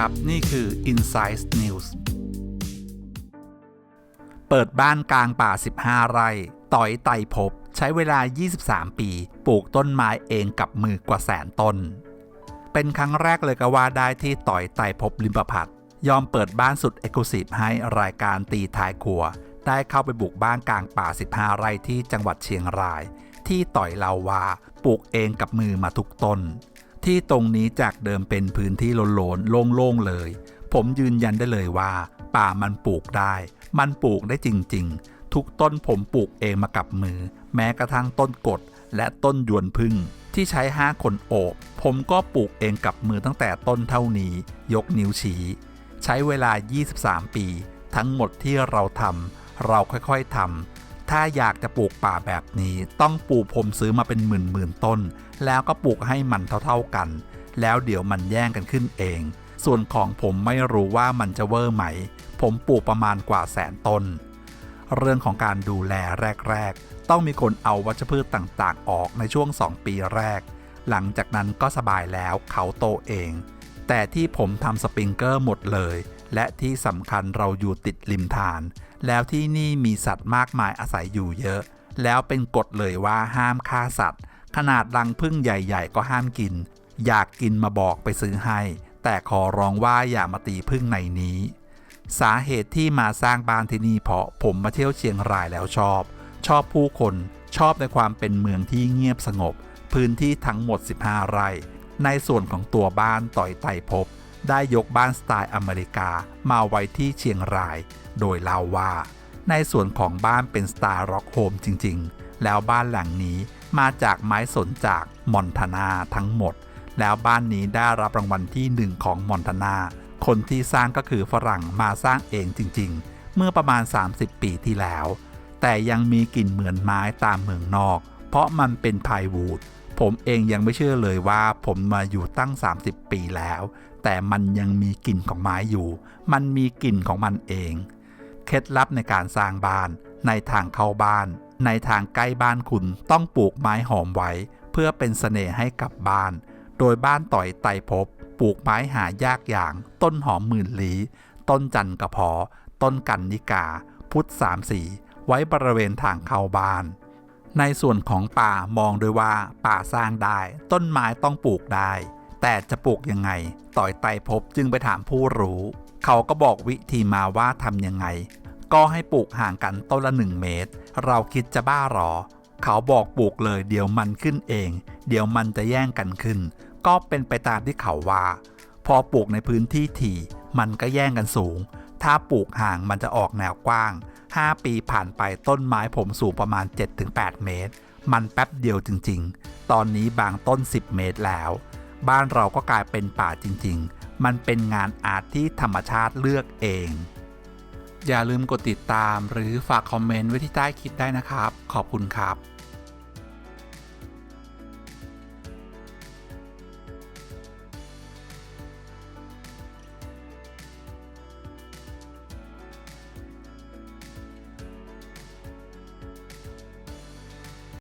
ครับ นี่คือ Insight News เปิดบ้านกลางป่า 15 ไร่ ต่อยไต่พบ ใช้เวลา 23 ปี ปลูกต้นไม้เองกับมือกว่าแสนต้น เป็นครั้งแรกเลยก็ว่าได้ที่ต่อยไต่พบลิมประพัดยอมเปิดบ้านสุดเอกลุศิให้รายการตีท้ายครัว ได้เข้าไปบุกบ้านกลางป่า 15 ไร่ที่จังหวัดเชียงราย ที่ต่อยเล่าว่าปลูกเองกับมือมาทุกต้น ที่ตรงนี้จากเดิมเป็นพื้นที่โลนๆโล่งๆเลย ผมยืนยันได้เลยว่า ป่ามันปลูกได้ มันปลูกได้จริงๆ ทุกต้นผมปลูกเองมากับมือ แม้กระทั่งต้นกดและต้นยวนพึ่ง ที่ใช้ห้าคนโอบ ผมก็ปลูกเองกับมือตั้งแต่ต้นเท่านี้ ยกนิ้วชี้ ใช้เวลา 23 ปี ทั้งหมดที่เราทำเราค่อยๆทำ ถ้าอยากจะปลูกป่าแบบนี้ต้องปลูกผมซื้อมาเป็นหมื่นๆต้น แล้วก็ปลูกให้มันเท่าๆกัน แล้วเดี๋ยวมันแย่งกันขึ้นเอง ส่วนของผมไม่รู้ว่ามันจะเวอร์ไหม ผมปลูกประมาณกว่าแสนต้น เรื่องของการดูแลแรก ๆ ต้องมีคนเอาวัชพืชต่างๆ ออกในช่วง 2 ปีแรก หลังจากนั้นก็สบายแล้วเขาโตเอง แต่ที่ผมทำสปริงเกอร์หมดเลย และที่สำคัญเราอยู่ติดริมทาน แล้วที่นี่มีสัตว์มากมายอาศัยอยู่เยอะ แล้วเป็นกฎเลยว่าห้ามฆ่าสัตว์ ขนาดรังพึ่งใหญ่ ๆ ก็ห้ามกิน อยากกินมาบอกไปซื้อให้ แต่ขอร้องว่าอย่ามาตีพึ่งในนี้ สาเหตุที่มาสร้างบ้านที่นี่เพราะผมมาเที่ยวเชียงรายแล้วชอบ ชอบผู้คนชอบในความเป็นเมืองที่เงียบสงบ พื้นที่ทั้งหมด 15 ไร่ ในส่วนของตัวบ้านต่อยไต่พบ ได้ยกบ้านสไตล์อเมริกามาไว้ที่เชียงราย โดยเล่าว่า ในส่วนของบ้านเป็นสไตล์ร็อกโฮมจริง ๆ แล้วบ้านหลังนี้มาจากไม้สนจากมอนทานาทั้งหมด แล้วบ้านนี้ได้รับรางวัลที่หนึ่งของมอนทานา คนที่สร้างก็คือฝรั่งมาสร้างเองจริง ๆ เมื่อประมาณ 30 ปีที่แล้ว แต่ยังมีกลิ่นเหมือนไม้ตามเมืองนอก เพราะมันเป็นไพวูด ผมเองยังไม่เชื่อเลยว่าผมมาอยู่ตั้ง 30 ปีแล้ว แต่มันยังมีกลิ่นของไม้อยู่ มันมีกลิ่นของมันเอง เคล็ดลับในการสร้างบ้าน ในทางเข้าบ้าน ในทางใกล้บ้านคุณต้องปลูกไม้หอมไว้ เพื่อเป็นเสน่ห์ให้กับบ้าน โดยบ้านต่อยไตรภพปลูกไม้หายากอย่าง ต้นหอมหมื่นลี้ ต้นจันกระพอ ต้นกันนิกา พุทธสามสีไว้บริเวณทางเข้าบ้าน ในส่วนของป่ามองโดวยว่าป่าสร้างได้ ต้นไม้ต้องปลูกได้ แต่จะปลูกยังไง ต่อยไตรภพจึงไปถามผู้รู้ เขาก็บอกวิธีมาว่าทำยังไง ก็ให้ปลูกห่างกันต้นละหนึ่งเมตร เราคิดจะบ้าหรอ เขาบอกปลูกเลยเดี๋ยวมันขึ้นเอง เดี๋ยวมันจะแย่งกันขึ้น ก็เป็นไปตามที่เขาว่า พอปลูกในพื้นที่ถี่ มันก็แย่งกันสูง ถ้าปลูกห่างมันจะออกแนวกว้าง 5 ปีผ่านไปต้นไม้ผมสูงประมาณ 7-8 เมตร มันแป๊บเดียวจริง ๆ ตอนนี้บางต้น 10 เมตรแล้ว บ้านเราก็กลายเป็นป่าจริง ๆ มันเป็นงานอาร์ตที่ธรรมชาติเลือกเอง อย่าลืมกดติดตามหรือฝากคอมเมนต์ไว้ที่ใต้คลิปได้นะครับ ขอบคุณครับ